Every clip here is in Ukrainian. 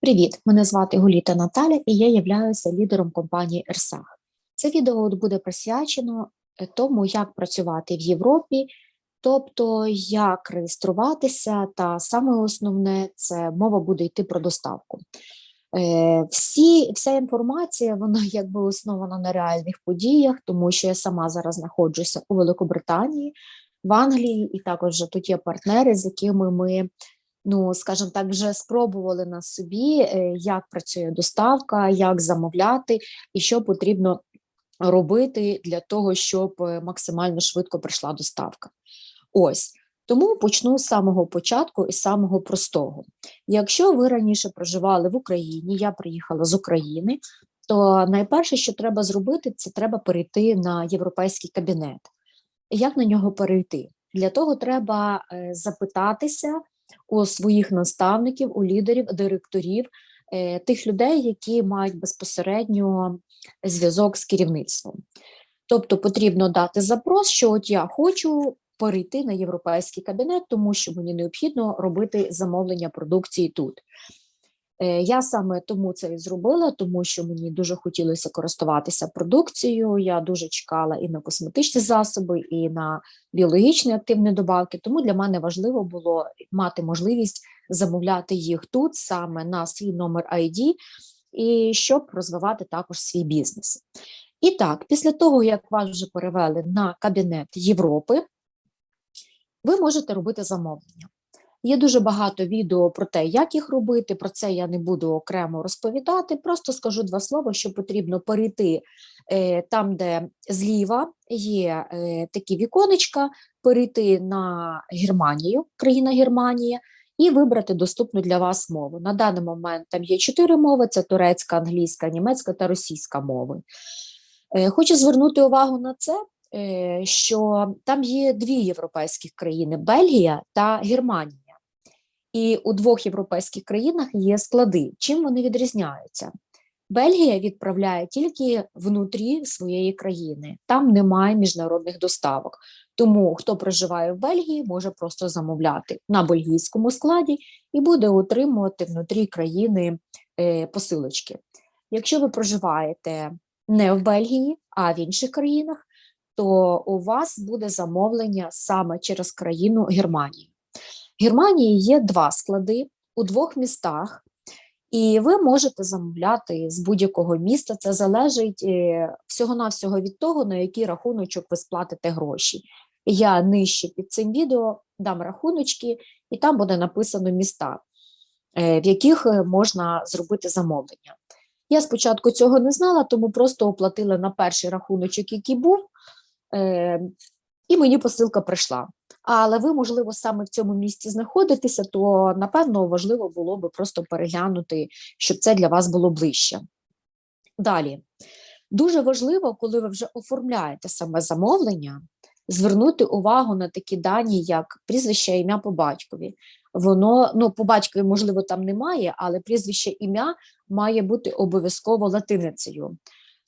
Привіт, мене звати Гуліта Наталя, і я являюся лідером компанії Ерсах. Це відео буде присвячено е, тому, як працювати в Європі, тобто як реєструватися, та саме основне це мова буде йти про доставку. Е, Всі, вся інформація вона якби основана на реальних подіях, тому що я сама зараз знаходжуся у Великобританії, в Англії, і також тут є партнери, з якими ми ну, скажімо так, вже спробували на собі, е, як працює доставка, як замовляти і що потрібно робити для того, щоб е, максимально швидко прийшла доставка. Ось. Тому почну з самого початку і з самого простого. Якщо ви раніше проживали в Україні, я приїхала з України, то найперше, що треба зробити, це треба перейти на європейський кабінет. Як на нього перейти? Для того треба е, запитатися у своїх наставників, у лідерів, директорів, е, тих людей, які мають безпосередньо зв'язок з керівництвом. Тобто потрібно дати запрос, що от я хочу перейти на європейський кабінет, тому що мені необхідно робити замовлення продукції тут. Е, Я саме тому це і зробила, тому що мені дуже хотілося користуватися продукцією. Я дуже чекала і на косметичні засоби, і на біологічні активні добавки. Тому для мене важливо було мати можливість замовляти їх тут саме на свій номер ID, і щоб розвивати також свій бізнес. І так, після того, як вас вже перевели на кабінет Європи, ви можете робити замовлення. Є дуже багато відео про те, як їх робити. Про це я не буду окремо розповідати. Просто скажу два слова, що потрібно перейти е, там, де зліва є е, такі віконечка, перейти на Германію, країна Германія, і вибрати доступну для вас мову. На даний момент там є чотири мови: це турецька, англійська, німецька та російська мови. Е, хочу звернути увагу на це. Що там є дві європейські країни Бельгія та Германія. І у двох європейських країнах є склади. Чим вони відрізняються? Бельгія відправляє тільки внутрі своєї країни, там немає міжнародних доставок. Тому хто проживає в Бельгії, може просто замовляти на бельгійському складі і буде отримувати внутрі країни е, посилочки. Якщо ви проживаєте не в Бельгії, а в інших країнах, то у вас буде замовлення саме через країну Германії. В Германії є два склади у двох містах, і ви можете замовляти з будь-якого міста. Це залежить е, всього-навсього від того, на який рахуночок ви сплатите гроші. Я нижче під цим відео дам рахуночки, і там буде написано міста, е, в яких е, можна зробити замовлення. Я спочатку цього не знала, тому просто оплатила на перший рахуночок, який був, і мені посилка прийшла але ви, можливо, саме в цьому місці знаходитеся, то напевно важливо було би просто переглянути, щоб це для вас було ближче. Далі, дуже важливо, коли ви вже оформляєте саме замовлення, звернути увагу на такі дані, як прізвище ім'я по батькові. Воно, ну, по батькові, можливо, там немає, але прізвище ім'я має бути обов'язково латиницею.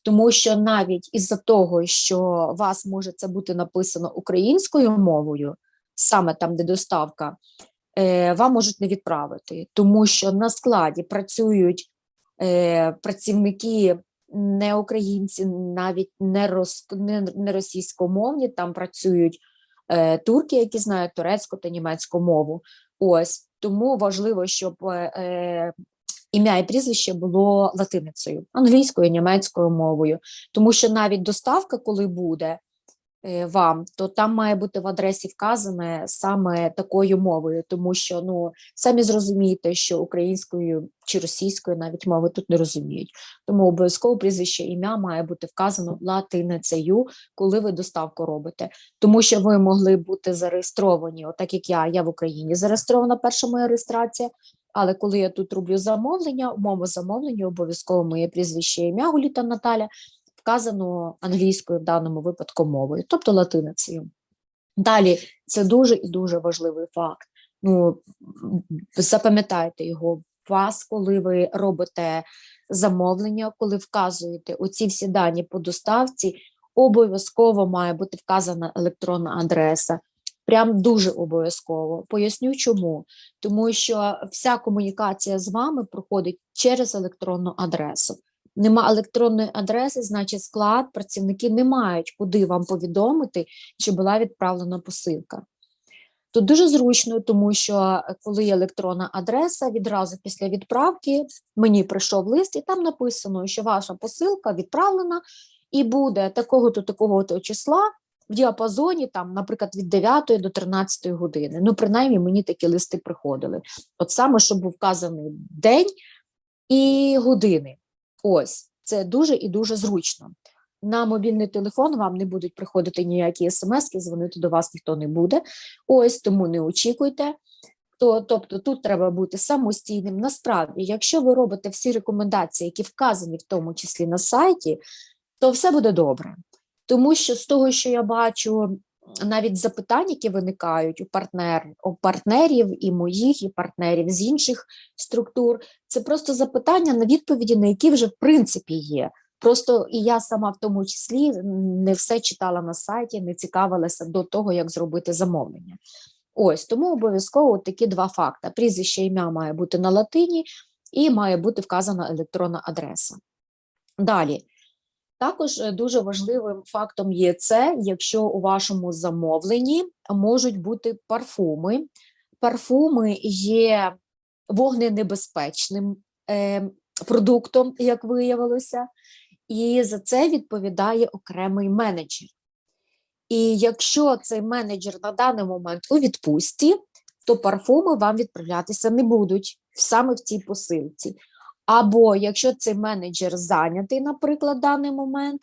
Тому що навіть із-за того, що вас може це бути написано українською мовою, саме там, де доставка, е, вам можуть не відправити, тому що на складі працюють е, працівники не українці, навіть не, рос, не, не російськомовні, там працюють е, турки, які знають турецьку та німецьку мову. Ось тому важливо, щоб е, ім'я і прізвище було латиницею, англійською, німецькою мовою, тому що навіть доставка, коли буде, Е, вам, то там має бути в адресі вказане саме такою мовою, тому що ну самі зрозумієте, що українською чи російською навіть мови тут не розуміють. Тому обов'язково прізвище ім'я має бути вказано латиницею, коли ви доставку робите, тому що ви могли бути зареєстровані, отак як я, я в Україні зареєстрована перша моя реєстрація. Але коли я тут роблю замовлення, у моєму замовленні обов'язково моє прізвище ім'я Гуліта Наталя, вказано англійською в даному випадку мовою, тобто латиницею. Далі це дуже і дуже важливий факт. Ну, Запам'ятайте його, вас, коли ви робите замовлення, коли вказуєте оці всі дані по доставці, обов'язково має бути вказана електронна адреса. Прям дуже обов'язково. Поясню чому. Тому що вся комунікація з вами проходить через електронну адресу. Нема електронної адреси, значить склад, працівники не мають куди вам повідомити, чи була відправлена посилка. Тут дуже зручно, тому що е, коли є електронна адреса, відразу після відправки мені прийшов лист, і там написано, що ваша посилка відправлена і буде такого-то, такого-то числа в діапазоні, там, наприклад, від 9 до 13 години. Ну, принаймні, мені такі листи приходили. От саме, щоб був вказаний день і години. Ось, це дуже і дуже зручно. На мобільний телефон вам не будуть приходити ніякі смски, дзвонити до вас ніхто не буде. Ось тому не очікуйте. То, тобто тут треба бути самостійним. Насправді, якщо ви робите всі рекомендації, які вказані в тому числі на сайті, то все буде добре. Тому що з того, що я бачу, навіть запитань, які виникають у партнер, у партнерів і моїх, і партнерів з інших структур, це просто запитання на відповіді, на які вже в принципі є. Просто і я сама в тому числі не все читала на сайті, не цікавилася до того, як зробити замовлення. Ось тому обов'язково такі два факти: прізвище ім'я має бути на латині і має бути вказана електронна адреса. Далі. Також е, дуже важливим фактом є це, якщо у вашому замовленні можуть бути парфуми. Парфуми є вогненебезпечним е, продуктом, як виявилося, і за це відповідає окремий менеджер. І якщо цей менеджер на даний момент у відпустці, то парфуми вам відправлятися не будуть саме в цій посилці. Або якщо цей менеджер зайнятий, наприклад, в даний момент,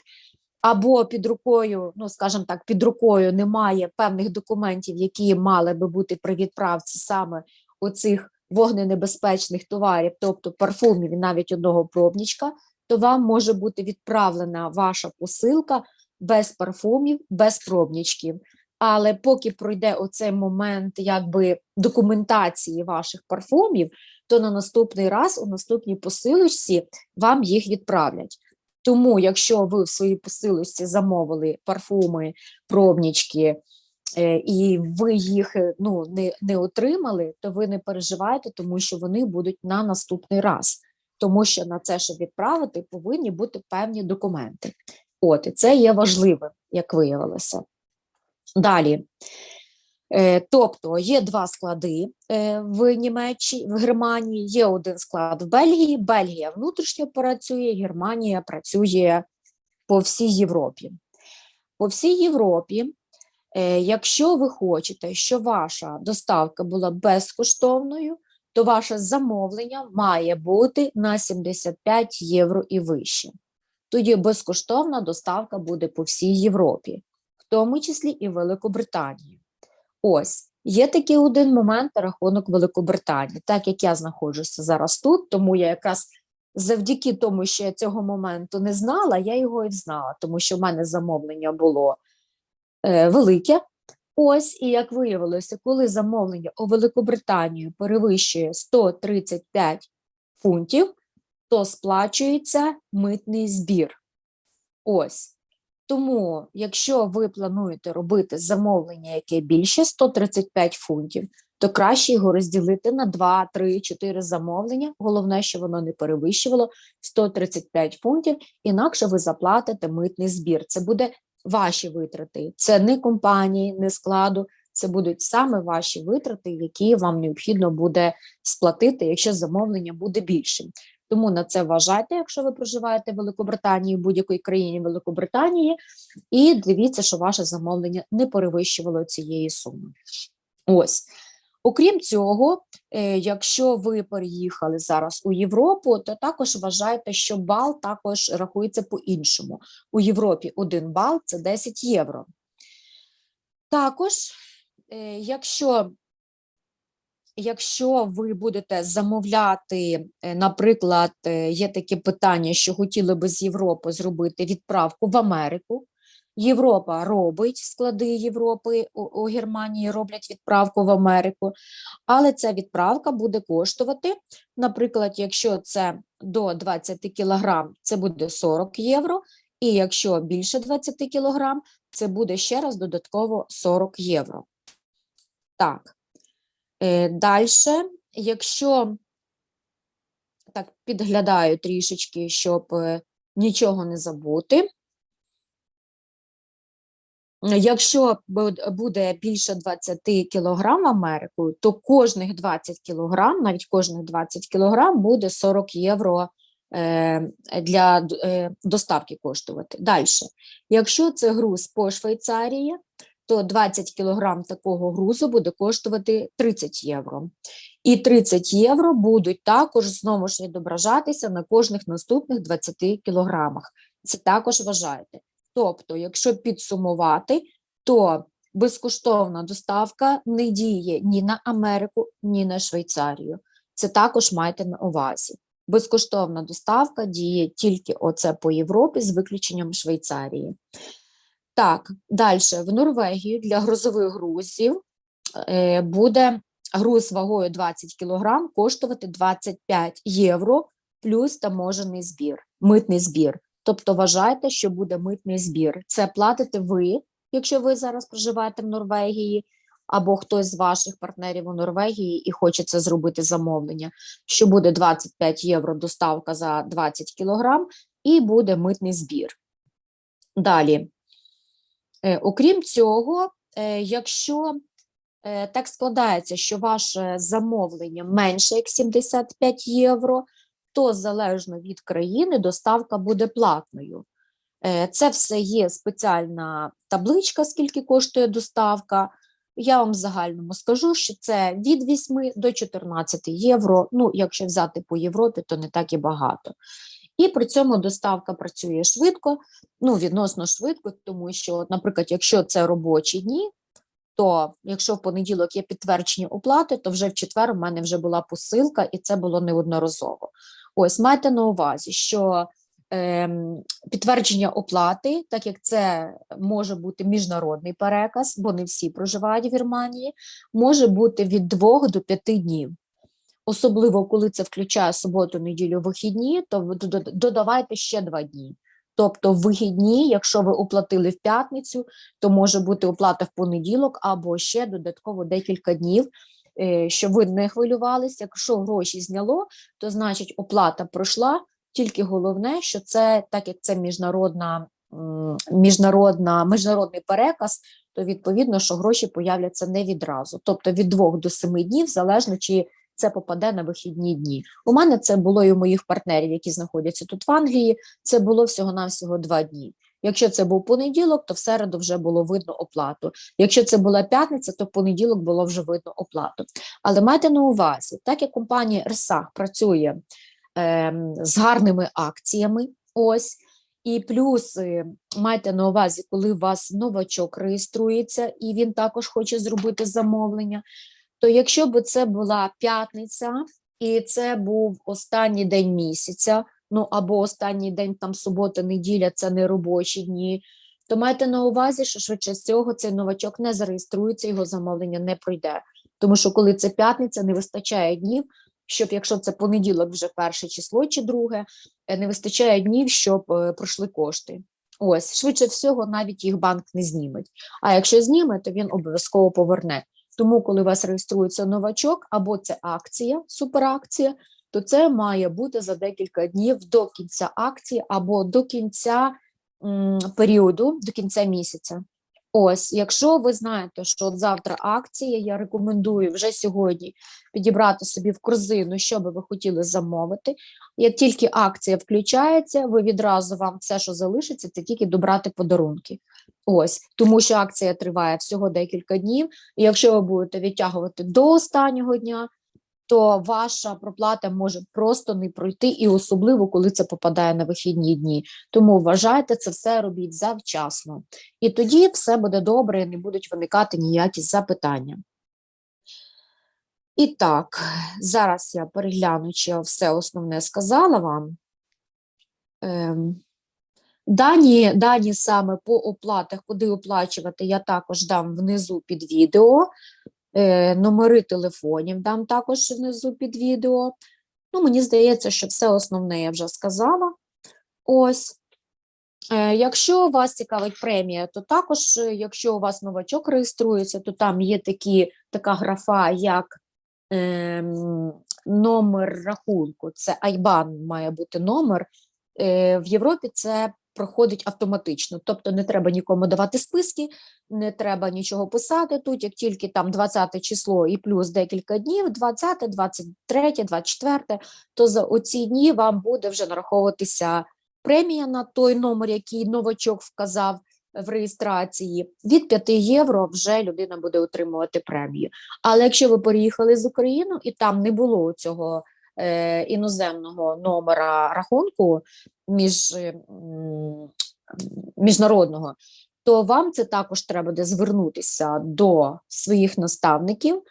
або під рукою, ну скажімо так, під рукою немає певних документів, які мали би бути при відправці саме оцих вогненебезпечних товарів, тобто парфумів і навіть одного пробнічка, то вам може бути відправлена ваша посилка без парфумів, без пробнічків. Але поки пройде оцей момент якби документації ваших парфумів, то на наступний раз у наступній посилочці вам їх відправлять. Тому, якщо ви в своїй посилочці замовили парфуми, пробнічки, е, і ви їх е, ну, не, не отримали, то ви не переживайте, тому що вони будуть на наступний раз. Тому що на це, щоб відправити, повинні бути певні документи. От, і це є важливим, як виявилося. Далі. Е, тобто є два склади е, в Німеччині, в Германії, є один склад в Бельгії. Бельгія внутрішньо працює, Германія працює по всій Європі. По всій Європі, е, якщо ви хочете, щоб ваша доставка була безкоштовною, то ваше замовлення має бути на 75 євро і вище. Тоді безкоштовна доставка буде по всій Європі, в тому числі і Великобританії. Ось є такий один момент на рахунок Великобританії. Так як я знаходжуся зараз тут, тому я якраз завдяки тому, що я цього моменту не знала, я його і знала, тому що в мене замовлення було е, велике. Ось, і як виявилося, коли замовлення у Великобританію перевищує 135 фунтів, то сплачується митний збір. Ось. Тому, якщо ви плануєте робити замовлення, яке більше 135 фунтів, то краще його розділити на 2, 3, 4 замовлення. Головне, що воно не перевищувало 135 фунтів, інакше ви заплатите митний збір. Це буде ваші витрати. Це не компанії, не складу. Це будуть саме ваші витрати, які вам необхідно буде сплатити, якщо замовлення буде більшим. Тому на це вважайте, якщо ви проживаєте в Великобританії, в будь-якій країні Великобританії, і дивіться, що ваше замовлення не перевищувало цієї суми. Ось. Окрім цього, е, якщо ви переїхали зараз у Європу, то також вважайте, що бал також рахується по-іншому. У Європі один бал це 10 євро. Також, е, якщо Якщо ви будете замовляти, е, наприклад, е, є таке питання, що хотіли би з Європи зробити відправку в Америку. Європа робить склади Європи у, Германії роблять відправку в Америку, але ця відправка буде коштувати, наприклад, якщо це до 20 кг, це буде 40 євро, і якщо більше 20 кг, це буде ще раз додатково 40 євро. Так. Е, Далі, якщо так підглядаю трішечки, щоб е, нічого не забути. Якщо буде більше 20 кг в Америку, то кожних 20 кг, навіть кожних 20 кг буде 40 євро е, для доставки коштувати. Далі, якщо це груз по Швейцарії, то 20 кг такого грузу буде коштувати 30 євро. І 30 євро будуть також знову ж відображатися на кожних наступних 20 кілограмах. Це також вважайте. Тобто, якщо підсумувати, то безкоштовна доставка не діє ні на Америку, ні на Швейцарію. Це також майте на увазі. Безкоштовна доставка діє тільки оце по Європі з виключенням Швейцарії. Так, далі в Норвегію для грузових грузів е, буде груз вагою 20 кг коштувати 25 євро плюс таможений збір, митний збір. Тобто вважайте, що буде митний збір. Це платите ви, якщо ви зараз проживаєте в Норвегії, або хтось з ваших партнерів у Норвегії і хоче це зробити замовлення, що буде 25 євро доставка за 20 кг, і буде митний збір. Далі, окрім цього, е, якщо е, так складається, що ваше замовлення менше як 75 євро, то залежно від країни доставка буде платною. Е, Це все є спеціальна табличка, скільки коштує доставка. Я вам в загальному скажу, що це від 8 до 14 євро. Ну, якщо взяти по Європі, то не так і багато. І при цьому доставка працює швидко, ну, відносно швидко, тому що, наприклад, якщо це робочі дні, то якщо в понеділок є підтвердження оплати, то вже в четвер у мене вже була посилка, і це було неодноразово. Ось майте на увазі, що ем, підтвердження оплати, так як це може бути міжнародний переказ, бо не всі проживають в Германії, може бути від 2 до 5 днів. Особливо, коли це включає суботу, неділю, вихідні, то додавайте ще два дні. Тобто в вихідні, якщо ви оплатили в п'ятницю, то може бути оплата в понеділок або ще додатково декілька днів, е, щоб ви не хвилювалися. Якщо гроші зняло, то значить оплата пройшла. Тільки головне, що це так як це міжнародна, міжнародна, міжнародний переказ, то відповідно, що гроші появляться не відразу, тобто від двох до семи днів, залежно чи це попаде на вихідні дні. У мене це було і у моїх партнерів, які знаходяться тут в Англії. Це було всього-навсього два дні. Якщо це був понеділок, то в середу вже було видно оплату. Якщо це була п'ятниця, то в понеділок було вже видно оплату. Але майте на увазі, так як компанія Ерсах працює ем, з гарними акціями, ось. І плюс е, майте на увазі, коли у вас новачок реєструється, і він також хоче зробити замовлення, то якщо б це була п'ятниця, і це був останній день місяця, ну або останній день там субота, неділя, це не робочі дні, то майте на увазі, що швидше з цього цей новачок не зареєструється, його замовлення не пройде. Тому що коли це п'ятниця, не вистачає днів, щоб якщо це понеділок, вже перше число чи друге, е, не вистачає днів, щоб е, пройшли кошти. Ось, швидше всього, навіть їх банк не зніметь. А якщо зніме, то він обов'язково поверне. Тому, коли у вас реєструється новачок, або це акція, суперакція, то це має бути за декілька днів до кінця акції або до кінця м, періоду, до кінця місяця. Ось, якщо ви знаєте, що от завтра акція, я рекомендую вже сьогодні підібрати собі в корзину, що би ви хотіли замовити. Як тільки акція включається, ви відразу вам все, що залишиться, це тільки добрати подарунки. Ось, тому що акція триває всього декілька днів, і якщо ви будете відтягувати до останнього дня, то ваша проплата може просто не пройти, і особливо, коли це попадає на вихідні дні. Тому вважайте, це все робіть завчасно. І тоді все буде добре, і не будуть виникати ніякі запитання. І так, зараз я перегляну, чи я все основне сказала вам. Ем, Дані, дані саме по оплатах, куди оплачувати, я також дам внизу під відео. Е, номери телефонів дам також внизу під відео. Ну, мені здається, що все основне я вже сказала. Ось. Е, Якщо вас цікавить премія, то також, е, якщо у вас новачок реєструється, то там є такі, така графа, як ем, номер рахунку. Це IBAN має бути номер. Е, в Європі це проходить автоматично, тобто не треба нікому давати списки, не треба нічого писати тут, як тільки там 20 число і плюс декілька днів, 20, 23, 24, то за оці дні вам буде вже нараховуватися премія на той номер, який новачок вказав в реєстрації. Від 5 євро вже людина буде отримувати премію. Але якщо ви переїхали з України і там не було цього е, іноземного номера рахунку між, е, міжнародного, то вам це також треба буде звернутися до своїх наставників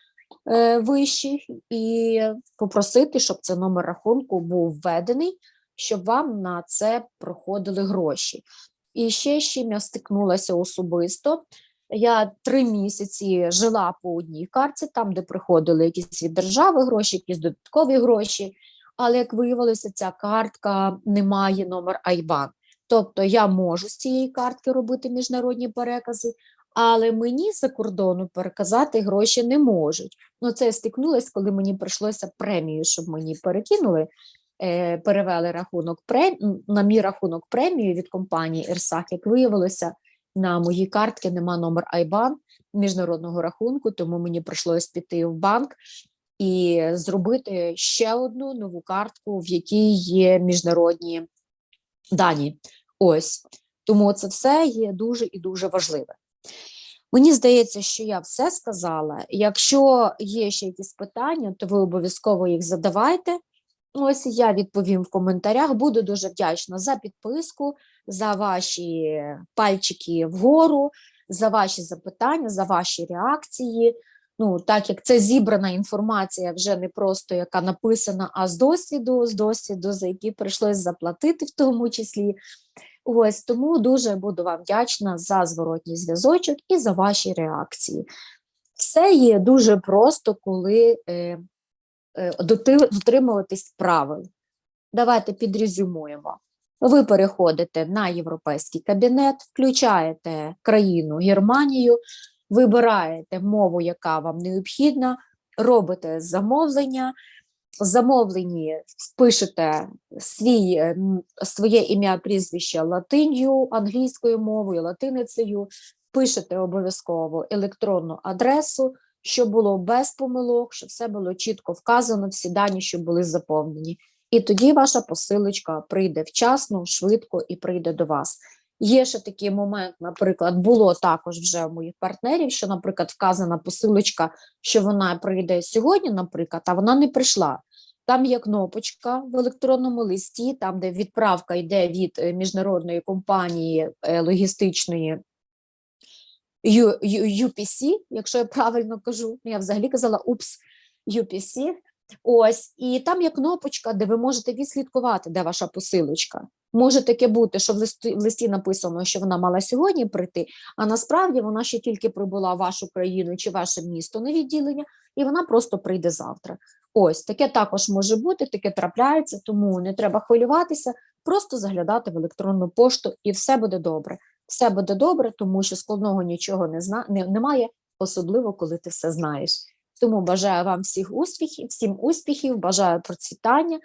е, вищих і попросити, щоб цей номер рахунку був введений, щоб вам на це проходили гроші. І ще з чим я стикнулася особисто. Я три місяці жила по одній картці, там, де приходили якісь від держави гроші, якісь додаткові гроші. Але як виявилося, ця картка не має номер IBAN. Тобто я можу з цієї картки робити міжнародні перекази, але мені за кордону переказати гроші не можуть. Ну, це я стикнулася, коли мені прийшлося премію, щоб мені перекинули, е, перевели рахунок на мій рахунок премію від компанії Ерсах. Як виявилося, на моїй картці нема номер IBAN міжнародного рахунку, тому мені прийшлося піти в банк і зробити ще одну нову картку, в якій є міжнародні дані. Ось тому це все є дуже і дуже важливе. Мені здається, що я все сказала. Якщо є ще якісь питання, то ви обов'язково їх задавайте. Ось я відповім в коментарях. Буду дуже вдячна за підписку, за ваші пальчики вгору, за ваші запитання, за ваші реакції. Ну, так як це зібрана інформація, вже не просто яка написана, а з досвіду, з досвіду, за який прийшлось заплатити в тому числі. Ось тому дуже буду вам вдячна за зворотній зв'язочок і за ваші реакції. Все є дуже просто, коли е, е, дотримуватись правил. Давайте підрезюмуємо. Ви переходите на європейський кабінет, включаєте країну Германію, вибираєте мову, яка вам необхідна, робите замовлення. В замовленні пишете свій, е, своє ім'я, прізвище латинью, англійською мовою, латиницею, пишете обов'язково електронну адресу, щоб було без помилок, щоб все було чітко вказано, всі дані, щоб були заповнені. І тоді ваша посилочка прийде вчасно, швидко і прийде до вас. Є ще такий момент, наприклад, було також вже у моїх партнерів, що, наприклад, вказана посилочка, що вона прийде сьогодні, наприклад, а вона не прийшла. Там є кнопочка в електронному листі, там, де відправка йде від е, міжнародної компанії е, логістичної UPC, якщо я правильно кажу, ну, я взагалі казала УПС UPC. Ось, і там є кнопочка, де ви можете відслідкувати, де ваша посилочка. Може таке бути, що в листі, в листі написано, що вона мала сьогодні прийти, а насправді вона ще тільки прибула в вашу країну чи ваше місто на відділення, і вона просто прийде завтра. Ось таке також може бути, таке трапляється, тому не треба хвилюватися, просто заглядати в електронну пошту, і все буде добре. Все буде добре, тому що складного нічого не зна... не, немає, особливо коли ти все знаєш. Тому бажаю вам всіх успіхів, всім успіхів, бажаю процвітання.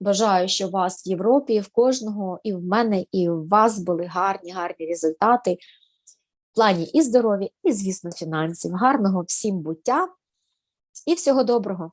Бажаю, що у вас в Європі, в кожного, і в мене, і в вас були гарні, гарні результати в плані і здоров'я, і, звісно, фінансів. Гарного всім буття і всього доброго!